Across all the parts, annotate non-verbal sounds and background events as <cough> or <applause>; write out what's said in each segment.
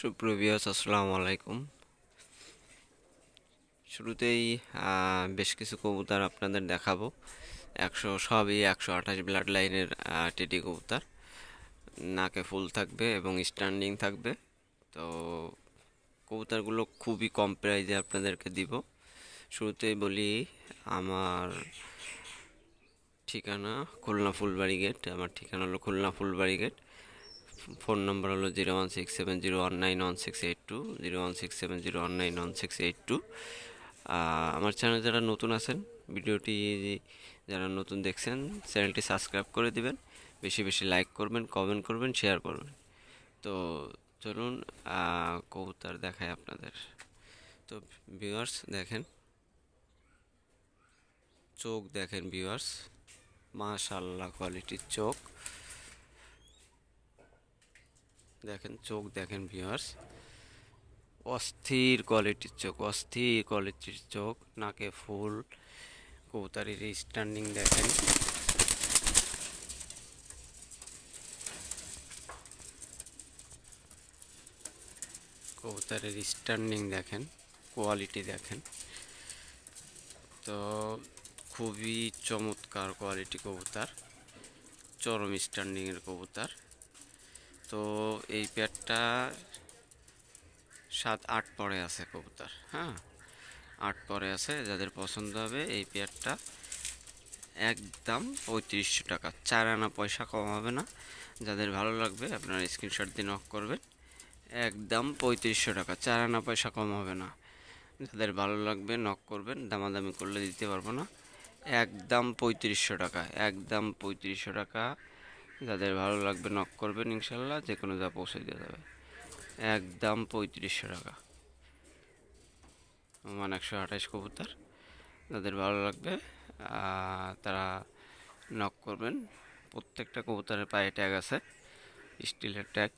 সুপ্রভিয়াস আসসালামু আলাইকুম। শুরুতেই বেশ কিছু কবুতর আপনাদের দেখাবো। একশো সবই একশো আঠাশ ব্লাড লাইনের টেডি কবুতর। নাকে ফুল থাকবে এবং স্ট্যান্ডিং থাকবে। তো কবুতরগুলো খুবই কম প্রাইজে আপনাদেরকে দিব। শুরুতেই বলি, আমার ঠিকানা খুলনা ফুলবাড়ি গেট আমার ঠিকানা হলো Khulna Phulbari gate phone number হলো zero one six seven zero one nine one six eight two, zero one six seven zero one nine one six eight two. আমার চ্যানেল যারা নতুন আছেন, ভিডিওটি যারা নতুন দেখছেন, চ্যানেলটি সাবস্ক্রাইব করে দিবেন, বেশি বেশি লাইক করবেন, কমেন্ট করবেন, শেয়ার করবেন। তো চলুন কবুতর দেখায় আপনাদের। তো ভিউয়ার্স দেখেন, চোখ দেখেন ভিউয়ার্স মাশাল্লাহ কোয়ালিটির চোখ। দেখেন, চোখ দেখেন ভিউয়ার্স অস্থির কোয়ালিটির চোখ, অস্থির কোয়ালিটির চোখ, নাকে ফুল, কবুতারের স্ট্যান্ডিং দেখেন। কবুতারের স্ট্যান্ডিং দেখেন কোয়ালিটি দেখেন। তো খুবই চমৎকার কোয়ালিটি কবুতর, চরম স্ট্যান্ডিংয়ের কবুতর। তো এই পেয়ারটা সাত, আট পরে আছে কবুতর হ্যাঁ? আট পরে আছে, যাদের পছন্দ হবে এই পেয়ারটা একদম পঁয়ত্রিশশো টাকা। চার আনা পয়সা কম হবে না। যাদের ভালো লাগবে আপনারা স্ক্রিনশট দিয়ে নক করবেন। একদম পঁয়ত্রিশশো টাকা, চার আনা পয়সা কম হবে না। যাদের ভালো লাগবে নক করবেন, দামাদামি করলে দিতে পারব না। একদম পঁয়ত্রিশশো টাকা, একদম পঁয়ত্রিশশো টাকা যাদের ভালো লাগবে নক করবেন ইনশাল্লাহ যে কোনো যা পৌঁছে দেওয়া যাবে। একদম পঁয়ত্রিশশো টাকা। মানে একশো আঠাশ কবুতর। যাদের ভালো লাগবে তারা নক করবেন। প্রত্যেকটা কবুতরের পায়ে ট্যাগ আছে। স্টিলের ট্যাগ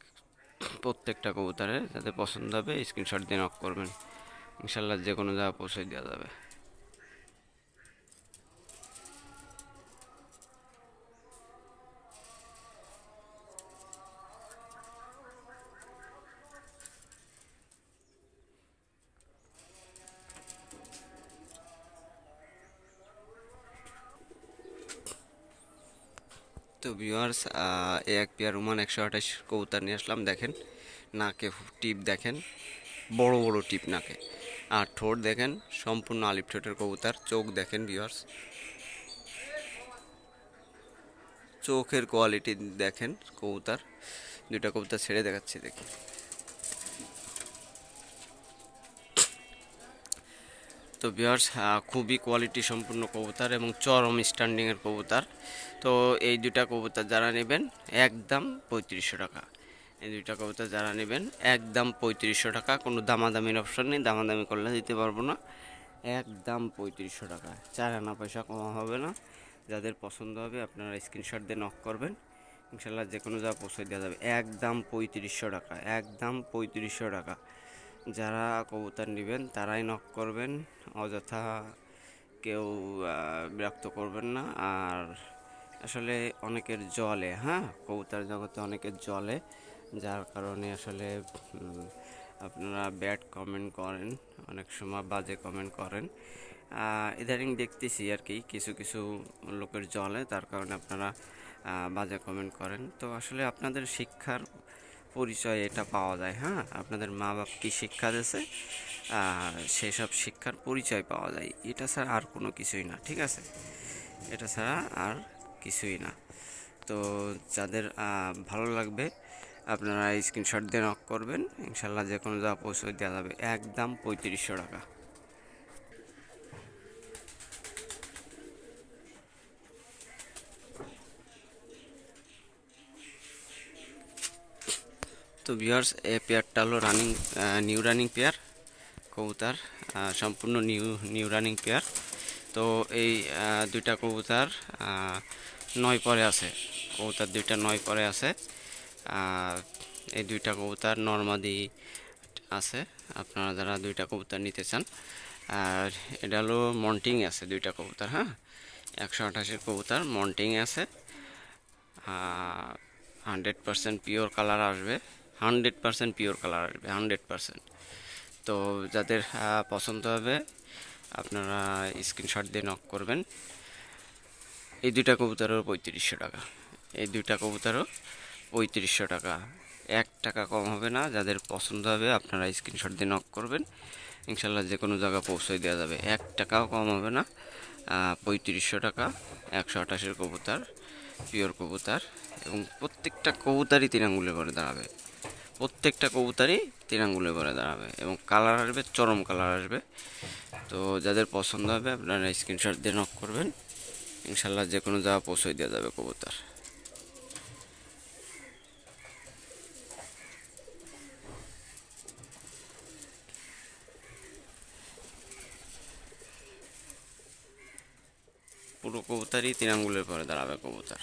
প্রত্যেকটা কবুতরের যাদের পছন্দ হবে স্ক্রিনশট দিয়ে নক করবেন। ইনশাল্লাহ যে কোনো জায়গা পৌঁছে দেওয়া যাবে। তো ভিউয়ার্স এই এক পেয়ার রুমান একশো আঠাশ কবুতর নিয়ে আসলাম, দেখেন। নাকে টিপ দেখেন, বড় বড় টিপ নাকে। আর ঠোঁট দেখেন, সম্পূর্ণ আলিপ ঠোঁটের কবুতর, চোখ দেখেন ভিউয়ার্স চোখের কোয়ালিটি দেখেন কবুতর দুটা কবুতর ছেড়ে দেখাচ্ছি, দেখি। তো বিয়ার্স খুবই কোয়ালিটি সম্পূর্ণ কবুতর এবং চরম স্ট্যান্ডিংয়ের কবুতর। তো এই দুটা কবুতর যারা নেবেন, একদম পঁয়ত্রিশশো টাকা। এই দুইটা কবুতর যারা নেবেন, একদম পঁয়ত্রিশশো টাকা। কোনো দামাদামির অপশন নেই, দামাদামি করলে দিতে পারব না। একদম পঁয়ত্রিশশো টাকা। চার আনা পয়সা কমা হবে না। যাদের পছন্দ হবে, আপনারা স্ক্রিনশট দিয়ে নক করবেন। ইনশাল্লাহ যে কোনো যা পৌঁছে দেওয়া যাবে। একদম পঁয়ত্রিশশো টাকা, একদম পঁয়ত্রিশশো টাকা। যারা কবুতর নেবেন, তারাই নক করবেন। অযথা কেউ বিরক্ত করবেন না। আর আসলে অনেকের জলে হ্যাঁ? কবুতর জগতে অনেকের জলে যার কারণে আসলে আপনারা ব্যাড কমেন্ট করেন অনেক সময় বাজে কমেন্ট করেন। ইদানিং দেখতেছি আর কি কিছু কিছু লোকের জলে তার কারণে আপনারা বাজে কমেন্ট করেন। তো আসলে আপনাদের শিক্ষার পরিচয় এটা পাওয়া যায় হ্যাঁ? আপনাদের মা বাপ কী শিক্ষা দিয়েছে? আহ, সেসব শিক্ষার পরিচয় পাওয়া যায়। এটা ছাড়া আর কোনো কিছুই না ঠিক আছে? এটা ছাড়া আর কিছুই না। তো যাদের ভালো লাগবে, আপনারা স্ক্রিনশট দিয়ে নক করবেন। ইনশাল্লাহ যে কোনো যা পৌঁছে দেওয়া যাবে। একদম পঁয়ত্রিশশো টাকা। তো ভিউয়ার্স এই পেয়ারটা হলো রানিং নিউ রানিং পেয়ার, কবুতর সম্পূর্ণ নিউ নিউ রানিং পেয়ার। তো এই দুইটা কবুতর নয় পরে আছে। কবুতর দুইটা নয় পরে আছে। আর এই দুইটা কবুতর নর্মাদি আছে। আপনারা যারা দুইটা কবুতর নিতে চান। আর এটা হলো মন্টিং আছে দুইটা কবুতর হ্যাঁ? একশো আঠাশের কবুতর, মন্টিং আছে। হান্ড্রেড পারসেন্ট পিওর কালার আসবে। হান্ড্রেড পারসেন্ট পিওর কালার আসবে, হান্ড্রেড পারসেন্ট। তো যাদের পছন্দ হবে, আপনারা স্ক্রিনশট দিয়ে নক করবেন। এই দুইটা কবুতরেরও পঁয়ত্রিশশো টাকা। এই দুইটা কবুতরও পঁয়ত্রিশশো টাকা। এক টাকা কম হবে না, যাদের পছন্দ হবে আপনারা স্ক্রিনশট দিয়ে নক করবেন। ইনশাল্লাহ যে কোনো জায়গা পৌঁছে দেওয়া যাবে। এক টাকাও কম হবে না পঁয়ত্রিশশো টাকা, একশো আঠাশের কবুতর, পিওর কবুতর এবং প্রত্যেকটা কবুতারই তিন করে দাঁড়াবে। প্রত্যেকটা কবুতারই তিন করে দাঁড়াবে এবং কালার আসবে, চরম কালার আসবে। তো যাদের পছন্দ হবে আপনারা স্ক্রিনশট দিয়ে নক করবেন। ইনশাল্লাহ যে কোনো জায়গা পৌঁছে দেওয়া যাবে কবুতর। পুরো কবুতারই তিন আঙ্গুলের পরে দাঁড়াবে কবুতর।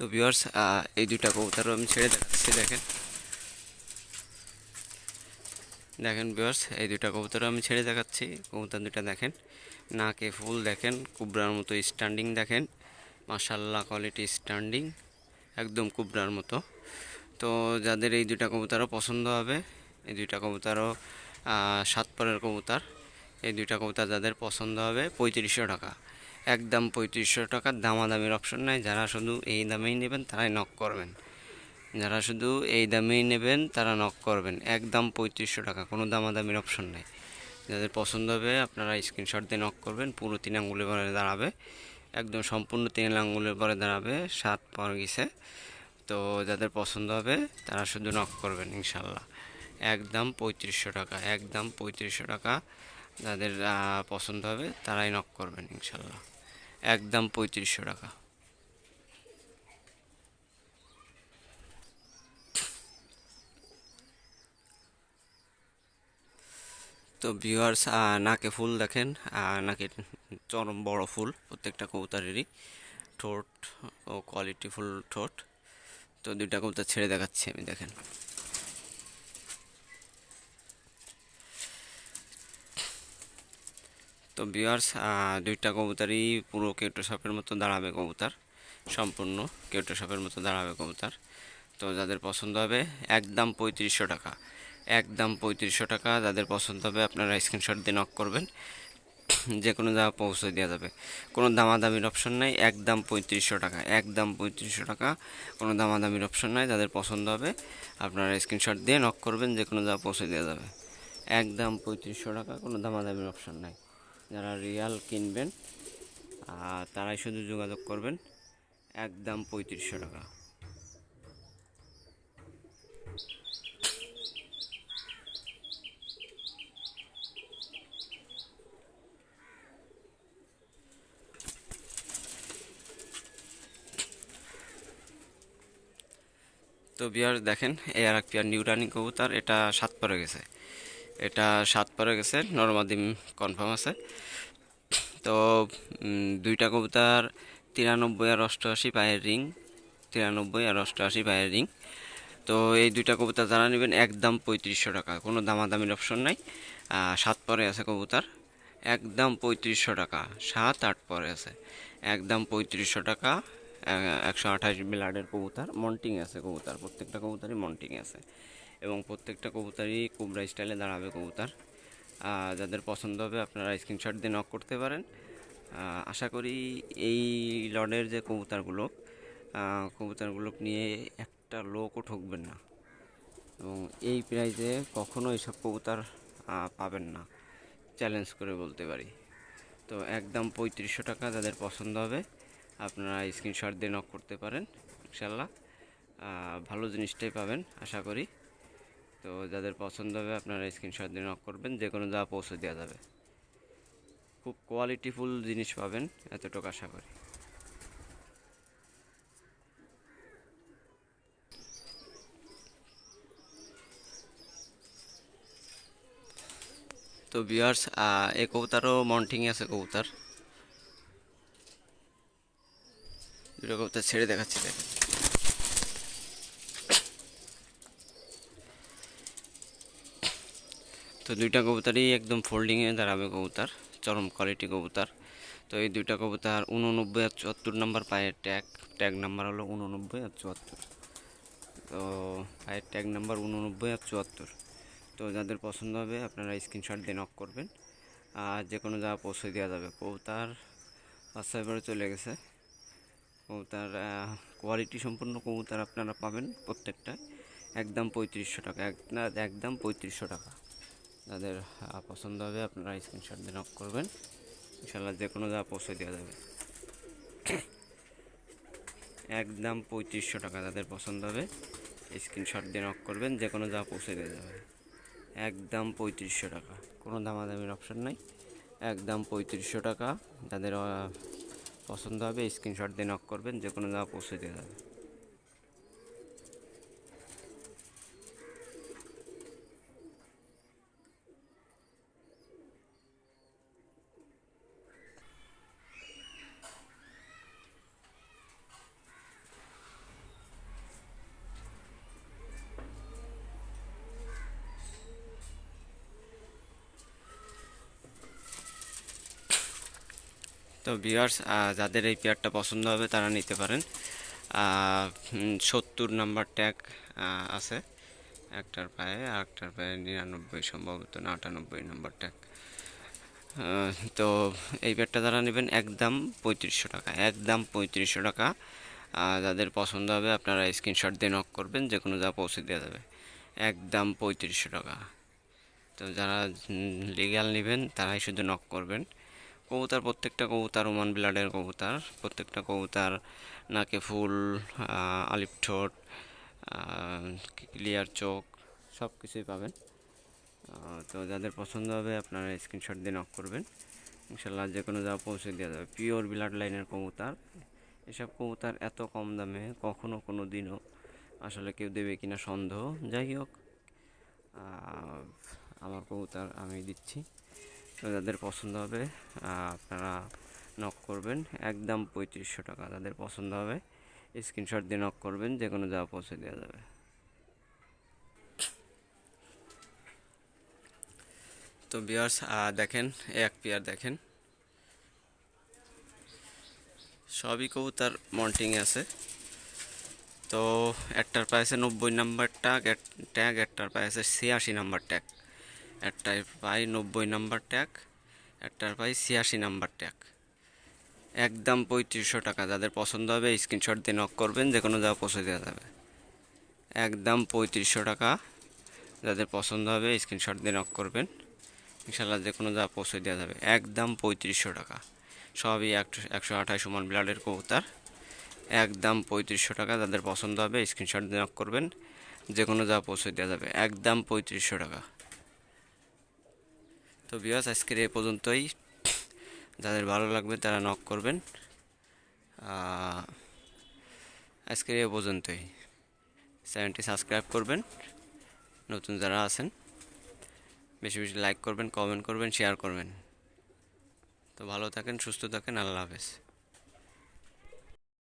তো ভিউয়ার্স এই দুটা কবুতরও আমি ছেড়ে দেখাচ্ছি, দেখেন। দেখেন ভিউয়ার্স এই দুটা কবুতরও আমি ছেড়ে দেখাচ্ছি। কবুতর দুটা দেখেন, নাকে ফুল দেখেন, কুবরার মতো স্ট্যান্ডিং দেখেন। মাশাল্লাহ কোয়ালিটি স্ট্যান্ডিং একদম কুবরার মতো। তো যাদের এই দুটা কবুতরও পছন্দ হবে, এই দুইটা কবুতরও সাত পরের কবুতর, এই দুইটা কবুতর যাদের পছন্দ হবে, পঁয়ত্রিশশো টাকা। একদম পঁয়ত্রিশশো টাকার দামাদামির অপশন নাই। যারা শুধু এই দামেই নেবেন, তারাই নক করবেন। যারা শুধু এই দামেই নেবেন, তারা নক করবেন। একদম পঁয়ত্রিশশো টাকা, কোনো দামাদামির অপশন নেই। যাদের পছন্দ হবে, আপনারা স্ক্রিনশট দিয়ে নক করবেন। পুরো তিন আঙ্গুলের পরে দাঁড়াবে। একদম সম্পূর্ণ তিন আঙ্গুলের পরে দাঁড়াবে। সাত পর গেছে। তো যাদের পছন্দ হবে, তারা শুধু নক করবেন, ইনশাল্লাহ। একদম পঁয়ত্রিশশো টাকা, একদম পঁয়ত্রিশশো টাকা। যাদের পছন্দ হবে, তারাই নক করবেন, ইনশাল্লাহ। একদম পঁয়ত্রিশশো টাকা। তো ভিউয়ার্স নাকে ফুল দেখেন নাকে চরম বড় ফুল, প্রত্যেকটা কবুতরেরই ঠোঁট ও কোয়ালিটি ফুল ঠোঁট। তো দুইটা কবুতর ছেড়ে দেখাচ্ছি আমি, দেখেন। তো ভিউয়ার্স দুইটা কবুতরই পুরো কেউটো সাপের মতো দাঁড়াবে কবুতর। সম্পূর্ণ কেউটো সাপের মতো দাঁড়াবে কবুতর। তো যাদের পছন্দ হবে, একদম পঁয়ত্রিশশো টাকা। একদম পঁয়ত্রিশশো টাকা যাদের পছন্দ হবে, আপনারা স্ক্রিনশট দিয়ে নক করবেন। <coughs> যে কোনো জায়গা পৌঁছে দেওয়া যাবে। কোনো দামাদামির অপশন নাই, একদম পঁয়ত্রিশশো টাকা। একদম পঁয়ত্রিশশো টাকা, কোনো দামাদামির অপশন নাই, যাদের পছন্দ হবে, আপনারা স্ক্রিনশট দিয়ে নক করবেন, যে কোনো জায়গা পৌঁছে দেওয়া যাবে। একদম পঁয়ত্রিশশো টাকা, কোনো দামাদামির অপশন নাই। যারা রিয়াল কিনবেন, আর তারাই শুধু যোগাযোগ করবেন একদম পঁয়ত্রিশশো টাকা। তো বিয়ার দেখেন, এই আর এক নিউ রানিং কবুতর, এটা সাত পরে গেছে। এটা সাত পরে গেছে নর্মাদিম কনফার্ম আছে। তো দুইটা কবুতর, তিরানব্বই আর অষ্টআশি পায়ের রিং, তিরানব্বই আর অষ্টআশি পায়ের রিং। তো, এই দুইটা কবুতর যারা নেবেন, একদম পঁয়ত্রিশশো টাকা, কোনো দামাদামির অপশন নাই। সাত পরে আছে কবুতর, একদম পঁয়ত্রিশশো টাকা, সাত আট পরে আছে। একদম পঁয়ত্রিশশো টাকা একশো আঠাশ ব্লাডের কবুতর, মন্টিং আছে কবুতর, প্রত্যেকটা কবুতরই মন্টিং আছে। এবং প্রত্যেকটা কবুতরই কুবরা স্টাইলে দাঁড়াবে কবুতর। যাদের পছন্দ হবে আপনারা স্ক্রিনশট দিয়ে নক করতে পারেন। আশা করি এই লডের যে কবুতরগুলো কবুতরগুলো নিয়ে একটা লোকও ঠকবেন না। এবং এই প্রাইজে কখনো এইসব কবুতর পাবেন না। চ্যালেঞ্জ করে বলতে পারি। তো একদম পঁয়ত্রিশশো টাকা যাদের পছন্দ হবে, আপনারা স্ক্রিনশট দিয়ে নক করতে পারেন, ইনশাল্লাহ। ভালো জিনিসটাই পাবেন, আশা করি। তো যাদের পছন্দ হবে আপনারা স্ক্রিনশট দিয়ে নক করবেন যে কোনো জায়গা পৌঁছে দেওয়া যাবে। খুব কোয়ালিটিফুল জিনিস পাবেন, এতটুকু আশা করি। তো বিয়ার্স এ কবুতারও মন্টিং আছে কবুতার। দুটো কবুতর ছেড়ে দেখাচ্ছি, দেখেন। তো দুইটা কবুতরই একদম ফোল্ডিংয়ে দাঁড়াবে কবুতর, চরম কোয়ালিটি কবুতার। তো এই দুইটা কবুতর উননব্বই আর চুয়াত্তর নাম্বার পায়ের ট্যাগ ট্যাগ নাম্বার হলো উননব্বই আর চুয়াত্তর। তো পায়ের ট্যাগ নাম্বার উননব্বই আর চুয়াত্তর। তো যাদের পছন্দ হবে আপনারা স্ক্রিনশট দিয়ে নক করবেন। আর যে কোনো জায়গা পৌঁছে দেওয়া যাবে। কবুতার বাচ্চা এবারে চলে গেছে। কবুতার কোয়ালিটি সম্পূর্ণ কবুতর আপনারা পাবেন প্রত্যেকটা একদম পঁয়ত্রিশশো টাকা একদম পঁয়ত্রিশশো টাকা। যাদের পছন্দ হবে, আপনারা স্ক্রিনশট দিয়ে নক করবেন। ইনশাল্লাহ যে কোনো যা পৌঁছে দেওয়া যাবে। একদম পঁয়ত্রিশশো টাকা যাদের পছন্দ হবে। স্ক্রিনশট দিয়ে নক করবেন যে কোনো যা পৌঁছে দেওয়া যাবে। একদম পঁয়ত্রিশশো টাকা। কোনো দামাদামির অপশন নাই। একদম পঁয়ত্রিশশো টাকা যাদের পছন্দ হবে স্ক্রিনশট দিয়ে নক করবেন যে কোনো যা পৌঁছে দেওয়া যাবে। তো ভিউয়ার্স যাদের এই পেয়ারটা পছন্দ হবে, তারা নিতে পারেন। সত্তর নাম্বার ট্যাগ আছে। একটার পায়ে, আর একটার পায়ে নিরানব্বই, সম্ভবত না আটানব্বই নাম্বার ট্যাগ তো এই পেয়ারটা যারা নেবেন, একদম পঁয়ত্রিশশো টাকা, একদম পঁয়ত্রিশশো টাকা। যাদের পছন্দ হবে, আপনারা স্ক্রিনশট দিয়ে নক করবেন যে কোনো যা পৌঁছে দেওয়া যাবে। একদম পঁয়ত্রিশশো টাকা। তো যারা লিগ্যাল নেবেন, তারাই শুধু নক করবেন। কবুতর, প্রত্যেকটা কবুতর ওমান ব্লাডের কবুতর, প্রত্যেকটা কবুতর নাকে ফুল আলিপ ঠোঁট ক্লিয়ার চোখ সব কিছুই পাবেন তো যাদের পছন্দ হবে আপনারা স্ক্রিনশট দিয়ে নক করবেন। ইনশাল্লাহ যে কোনো জায়গা পৌঁছে দেওয়া যাবে। পিওর ব্লাড লাইনের কবুতর। এসব কবুতর এত কম দামে কখনো কোনো দিনও আসলে কেউ দেবে কিনা সন্দেহ। যাই হোক আমার কবুতর আমি দিচ্ছি। তো যাদের পছন্দ হবে আপনারা নক করবেন। একদম পঁয়ত্রিশশো টাকা যাদের পছন্দ হবে। স্ক্রিনশট দিয়ে নক করবেন যে কোনো জায়গা পৌঁছে দেওয়া যাবে। তো বিয়ার্স দেখেন, এক পেয়ার দেখেন। সবই কবুতার মন্টিং আছে। তো একটার পায়েছে নব্বই নাম্বার ট্যাগ ট্যাগ একটার পায়েছে ছিয়াশি নাম্বার ট্যাগ একটার পাই নব্বই নাম্বার ট্যাগ একটার পাই ছিয়াশি নাম্বার ট্যাগ। একদম পঁয়ত্রিশশো টাকা, যাদের পছন্দ হবে স্ক্রিনশট দিয়ে নক করবেন যে কোনো জায়গা পৌঁছে দেওয়া যাবে। একদম পঁয়ত্রিশশো টাকা, যাদের পছন্দ হবে স্ক্রিনশট দিয়ে নক করবেন ইনশাল্লাহ যে কোনো জায়গা পৌঁছে দেওয়া যাবে। একদম পঁয়ত্রিশশো টাকা, সবই একশো একশো আঠাশ সমান ব্লাডের কবুতার। একদম পঁয়ত্রিশশো টাকা, যাদের পছন্দ হবে স্ক্রিনশট দিয়ে নক করবেন যে কোনো জায়গা পৌঁছে দেওয়া যাবে। একদম পঁয়ত্রিশশো টাকা। তো বিয়াস আজকের এ পর্যন্তই। যাদের ভালো লাগবে তারা নক করবেন। আজকের এ পর্যন্তই। চ্যানেলটি সাবস্ক্রাইব করবেন। নতুন যারা আছেন, বেশি বেশি লাইক করবেন কমেন্ট করবেন শেয়ার করবেন। তো ভালো থাকেন, সুস্থ থাকেন, আল্লাহ হাফেজ।